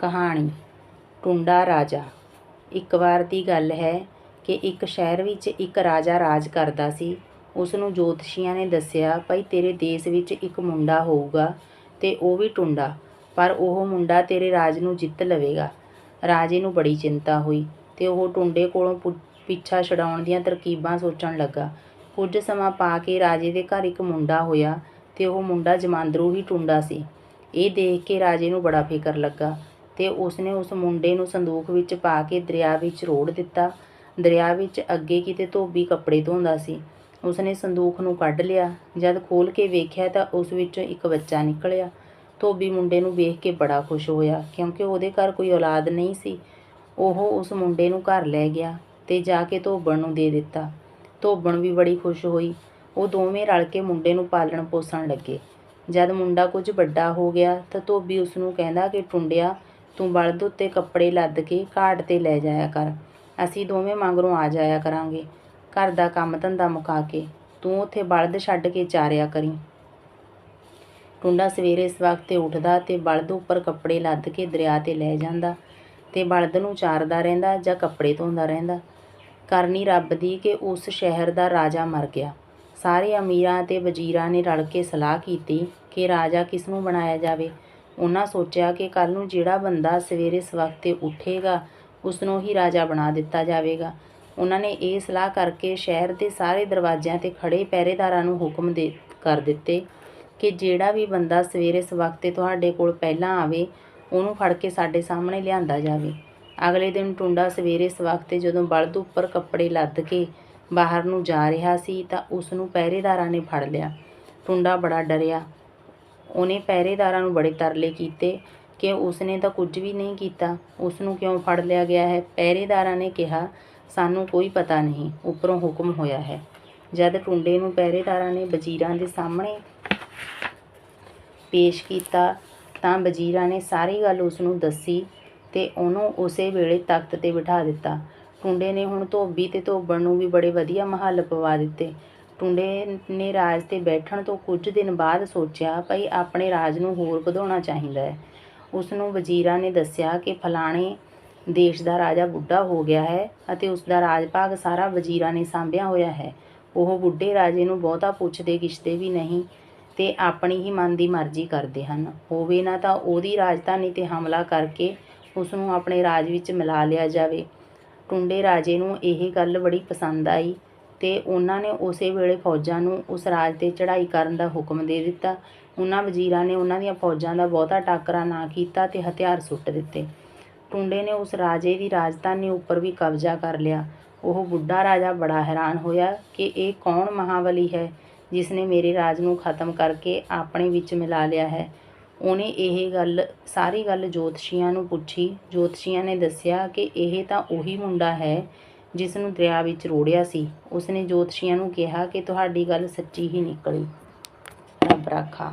ਕਹਾਣੀ, ਟੁੰਡਾ ਰਾਜਾ। ਇੱਕ ਵਾਰ ਦੀ ਗੱਲ ਹੈ ਕਿ ਇੱਕ ਸ਼ਹਿਰ ਵਿੱਚ ਇੱਕ ਰਾਜਾ ਰਾਜ ਕਰਦਾ ਸੀ। ਉਸ ਨੂੰ ਜੋਤਸ਼ੀਆਂ ਨੇ ਦੱਸਿਆ, ਭਾਈ ਤੇਰੇ ਦੇਸ਼ ਵਿੱਚ ਇੱਕ ਮੁੰਡਾ ਹੋਊਗਾ ਤੇ ਉਹ ਵੀ ਟੁੰਡਾ, ਪਰ ਉਹ ਮੁੰਡਾ ਤੇਰੇ ਰਾਜ ਨੂੰ ਜਿੱਤ ਲਵੇਗਾ। ਰਾਜੇ ਨੂੰ ਬੜੀ ਚਿੰਤਾ ਹੋਈ ਤੇ ਉਹ ਟੁੰਡੇ ਕੋਲੋਂ ਪੁ- ਪਿੱਛਾ ਛਡਾਉਣ ਦੀਆਂ ਤਰਕੀਬਾਂ ਸੋਚਣ ਲੱਗਾ। ਕੁਝ ਸਮਾਂ ਪਾ ਕੇ ਰਾਜੇ ਦੇ ਘਰ ਇੱਕ ਮੁੰਡਾ ਹੋਇਆ ਤੇ ਉਹ ਮੁੰਡਾ ਜਮਾਂਦਰੂ ਹੀ ਟੁੰਡਾ ਸੀ। ਇਹ ਦੇਖ ਕੇ ਰਾਜੇ ਨੂੰ ਬੜਾ ਫਿਕਰ ਲੱਗਾ। ਤੇ ਉਸਨੇ ਉਸ ਮੁੰਡੇ ਨੂੰ ਸੰਦੂਕ ਵਿੱਚ ਪਾ ਕੇ ਦਰਿਆ ਵਿੱਚ ਰੋੜ ਦਿੱਤਾ। ਦਰਿਆ ਵਿੱਚ ਅੱਗੇ ਕਿਤੇ ਧੋਬੀ ਕੱਪੜੇ ਧੋਂਦਾ ਸੀ। ਉਸਨੇ ਸੰਦੂਕ ਨੂੰ ਕੱਢ ਲਿਆ। ਜਦ ਖੋਲ ਕੇ ਵੇਖਿਆ ਤਾਂ ਉਸ ਵਿੱਚੋਂ ਇੱਕ ਬੱਚਾ ਨਿਕਲਿਆ। ਧੋਬੀ ਮੁੰਡੇ ਨੂੰ ਵੇਖ ਕੇ ਬੜਾ ਖੁਸ਼ ਹੋਇਆ, ਕਿਉਂਕਿ ਉਹਦੇ ਘਰ ਕੋਈ ਔਲਾਦ ਨਹੀਂ ਸੀ। ਉਹ ਉਸ ਮੁੰਡੇ ਨੂੰ ਘਰ ਲੈ ਗਿਆ ਤੇ ਜਾ ਕੇ ਧੋਬਣ ਨੂੰ ਦੇ ਦਿੱਤਾ। ਧੋਬਣ ਵੀ ਬੜੀ ਖੁਸ਼ ਹੋਈ। ਉਹ ਦੋਵੇਂ ਰਲ ਕੇ ਮੁੰਡੇ ਨੂੰ ਪਾਲਣ ਪੋਸਣ ਲੱਗੇ। ਜਦ ਮੁੰਡਾ ਕੁਝ ਵੱਡਾ ਹੋ ਗਿਆ ਤਾਂ ਧੋਬੀ ਉਸ ਨੂੰ ਕਹਿੰਦਾ ਕਿ, ਟੁੰਡਿਆ ਤੂੰ ਬਲਦ ਉੱਤੇ ਕੱਪੜੇ ਲੱਦ ਕੇ ਘਾਟ ਤੇ ਲੈ ਜਾਇਆ ਕਰ। ਅਸੀਂ ਦੋਵੇਂ ਮਗਰੋਂ ਆ ਜਾਇਆ ਕਰਾਂਗੇ। ਘਰ ਦਾ ਕੰਮ ਧੰਦਾ ਮੁਕਾ ਕੇ ਤੂੰ ਉੱਥੇ ਬਲਦ ਛੱਡ ਕੇ ਚਾਰਿਆ ਕਰੀ। ਟੁੰਡਾ ਸਵੇਰੇ ਇਸ ਵਕਤ ਤੇ ਉੱਠਦਾ ਤੇ ਬਲਦ ਉੱਪਰ ਕੱਪੜੇ ਲੱਦ ਕੇ ਦਰਿਆ ਤੇ ਲੈ ਜਾਂਦਾ ਤੇ ਬਲਦ ਨੂੰ ਚਾਰਦਾ ਰਹਿੰਦਾ ਜਾਂ ਕੱਪੜੇ ਧੋਂਦਾ ਰਹਿੰਦਾ। ਕਰਨੀ ਰੱਬ ਦੀ ਕਿ ਉਸ ਸ਼ਹਿਰ ਦਾ ਰਾਜਾ ਮਰ ਗਿਆ। ਸਾਰੇ ਅਮੀਰਾਂ ਤੇ ਵਜ਼ੀਰਾਂ ਨੇ ਰਲ ਕੇ ਸਲਾਹ ਕੀਤੀ ਕਿ ਰਾਜਾ ਕਿਸ ਨੂੰ ਬਣਾਇਆ ਜਾਵੇ। ਉਹਨਾਂ ਸੋਚਿਆ ਕਿ ਕੱਲ ਨੂੰ ਜਿਹੜਾ ਬੰਦਾ ਸਵੇਰੇ ਇਸ ਤੇ ਉੱਠੇਗਾ ਉਸ ਨੂੰ ਹੀ ਰਾਜਾ ਬਣਾ ਦਿੱਤਾ ਜਾਵੇਗਾ। ਉਹਨਾਂ ਨੇ ਇਹ ਸਲਾਹ ਕਰਕੇ ਸ਼ਹਿਰ ਦੇ ਸਾਰੇ ਦਰਵਾਜ਼ਿਆਂ ਤੇ ਖੜੇ ਪਹਿਰੇਦਾਰਾਂ ਨੂੰ ਹੁਕਮ ਦੇ ਕਰ ਦਿੱਤੇ ਕਿ ਜਿਹੜਾ ਵੀ ਬੰਦਾ ਸਵੇਰੇ ਇਸ ਤੇ ਤੁਹਾਡੇ ਕੋਲ ਪਹਿਲਾਂ ਆਵੇ, ਉਹਨੂੰ ਫੜ ਕੇ ਸਾਡੇ ਸਾਹਮਣੇ ਲਿਆਂਦਾ ਜਾਵੇ। ਅਗਲੇ ਦਿਨ ਟੁੰਡਾ ਸਵੇਰੇ ਇਸ ਤੇ ਜਦੋਂ ਬਲਦ ਉੱਪਰ ਕੱਪੜੇ ਲੱਦ ਕੇ ਬਾਹਰ ਨੂੰ ਜਾ ਰਿਹਾ ਸੀ ਤਾਂ ਉਸ ਨੂੰ ਪਹਿਰੇਦਾਰਾਂ ਨੇ ਫੜ ਲਿਆ। ਟੁੰਡਾ ਬੜਾ ਡਰਿਆ। ਉਹਨੇ ਪਹਿਰੇਦਾਰਾਂ ਨੂੰ ਬੜੇ ਤਰਲੇ ਕੀਤੇ ਕਿ ਉਸਨੇ ਤਾਂ ਕੁਝ ਵੀ ਨਹੀਂ ਕੀਤਾ। ਉਸ ਨੂੰ ਕਿਉਂ ਫੜ ਲਿਆ ਗਿਆ ਹੈ? ਪਹਿਰੇਦਾਰਾਂ ਨੇ ਕਿਹਾ, ਸਾਨੂੰ ਕੋਈ ਪਤਾ ਨਹੀਂ, ਉੱਪਰੋਂ ਹੁਕਮ ਹੋਇਆ ਹੈ। ਜਦ ਟੁੰਡੇ ਨੂੰ ਪਹਿਰੇਦਾਰਾਂ ਨੇ ਵਜ਼ੀਰਾਂ ਦੇ ਸਾਹਮਣੇ ਪੇਸ਼ ਕੀਤਾ, ਤਾਂ ਵਜ਼ੀਰਾਂ ਨੇ ਸਾਰੀ ਗੱਲ ਉਸ ਨੂੰ ਦੱਸੀ ਤੇ ਉਹਨੂੰ ਉਸੇ ਵੇਲੇ ਤਖਤ ਤੇ ਬਿਠਾ ਦਿੱਤਾ। ਟੁੰਡੇ ਨੇ ਹੁਣ ਧੋਬੀ ਤੇ ਧੋਬਣ ਨੂੰ ਵੀ ਬੜੇ ਵਧੀਆ ਮਹੱਲ ਪਵਾ ਦਿੱਤੇ। ਟੁੰਡੇ ਨੇ ਰਾਜ ਤੇ ਬੈਠਣ ਤੋਂ ਕੁਝ ਦਿਨ ਬਾਅਦ ਸੋਚਿਆ ਭਈ ਆਪਣੇ ਰਾਜ ਨੂੰ ਹੋਰ ਵਧਾਉਣਾ ਚਾਹੀਦਾ ਹੈ। ਉਸ ਨੂੰ ਵਜ਼ੀਰਾਂ ਨੇ ਦੱਸਿਆ ਕਿ ਫਲਾਣੇ ਦੇਸ਼ ਦਾ ਰਾਜਾ ਬੁੱਢਾ ਹੋ ਗਿਆ ਹੈ ਅਤੇ ਉਸ ਦਾ ਰਾਜ ਭਾਗ ਸਾਰਾ ਵਜ਼ੀਰਾਂ ਨੇ ਸਾਂਭਿਆ ਹੋਇਆ ਹੈ। ਉਹ ਬੁੱਢੇ ਰਾਜੇ ਨੂੰ ਬਹੁਤਾ ਪੁੱਛਦੇ ਗਿੱਛਦੇ ਵੀ ਨਹੀਂ ਤੇ ਆਪਣੀ ਹੀ ਮਨ ਦੀ ਮਰਜ਼ੀ ਕਰਦੇ ਹਨ। ਹੋਵੇ ਨਾ ਤਾਂ ਉਹਦੀ ਰਾਜਧਾਨੀ ਤੇ ਹਮਲਾ ਕਰਕੇ ਉਸ ਨੂੰ ਆਪਣੇ ਰਾਜ ਵਿੱਚ ਮਿਲਾ ਲਿਆ ਜਾਵੇ। ਟੁੰਡੇ ਰਾਜੇ ਨੂੰ ਇਹ ਗੱਲ ਬੜੀ ਪਸੰਦ ਆਈ ਤੇ ਉਹਨਾਂ ਨੇ ਉਸੇ ਵੇਲੇ ਫੌਜਾਂ ਨੂੰ ਉਸ ਰਾਜ ਤੇ ਚੜ੍ਹਾਈ ਕਰਨ ਦਾ ਹੁਕਮ ਦੇ ਦਿੱਤਾ। ਉਹਨਾਂ ਵਜ਼ੀਰਾਂ ਨੇ ਉਹਨਾਂ ਦੀਆਂ ਫੌਜਾਂ ਦਾ ਬਹੁਤਾ ਟਾਕਰਾ ਨਾ ਕੀਤਾ ਤੇ ਹਥਿਆਰ ਸੁੱਟ ਦਿੱਤੇ। ਟੁੰਡੇ ਨੇ ਉਸ ਰਾਜੇ ਦੀ ਰਾਜਧਾਨੀ ਉੱਪਰ ਵੀ ਕਬਜ਼ਾ ਕਰ ਲਿਆ। ਉਹ ਬੁੱਢਾ ਰਾਜਾ ਬੜਾ ਹੈਰਾਨ ਹੋਇਆ ਕਿ ਇਹ ਕੌਣ ਮਹਾਬਲੀ ਹੈ ਜਿਸ ਨੇ ਮੇਰੇ ਰਾਜ ਨੂੰ ਖਤਮ ਕਰਕੇ ਆਪਣੇ ਵਿੱਚ ਮਿਲਾ ਲਿਆ ਹੈ। ਉਹਨੇ ਇਹ ਗੱਲ, ਸਾਰੀ ਗੱਲ ਜੋਤਸ਼ੀਆਂ ਨੂੰ ਪੁੱਛੀ। ਜੋਤਸ਼ੀਆਂ ਨੇ ਦੱਸਿਆ ਕਿ ਇਹ ਤਾਂ ਉਹੀ ਮੁੰਡਾ ਹੈ ਜਿਸ ਨੂੰ ਦਰਿਆ ਵਿੱਚ ਰੋੜਿਆ ਸੀ, ਉਸਨੇ ਜੋਤਸ਼ੀਆਂ ਨੂੰ ਕਿਹਾ ਕਿ ਤੁਹਾਡੀ ਗੱਲ ਸੱਚੀ ਹੀ ਨਿਕਲੀ। ਰੱਬ ਰਾਖਾ।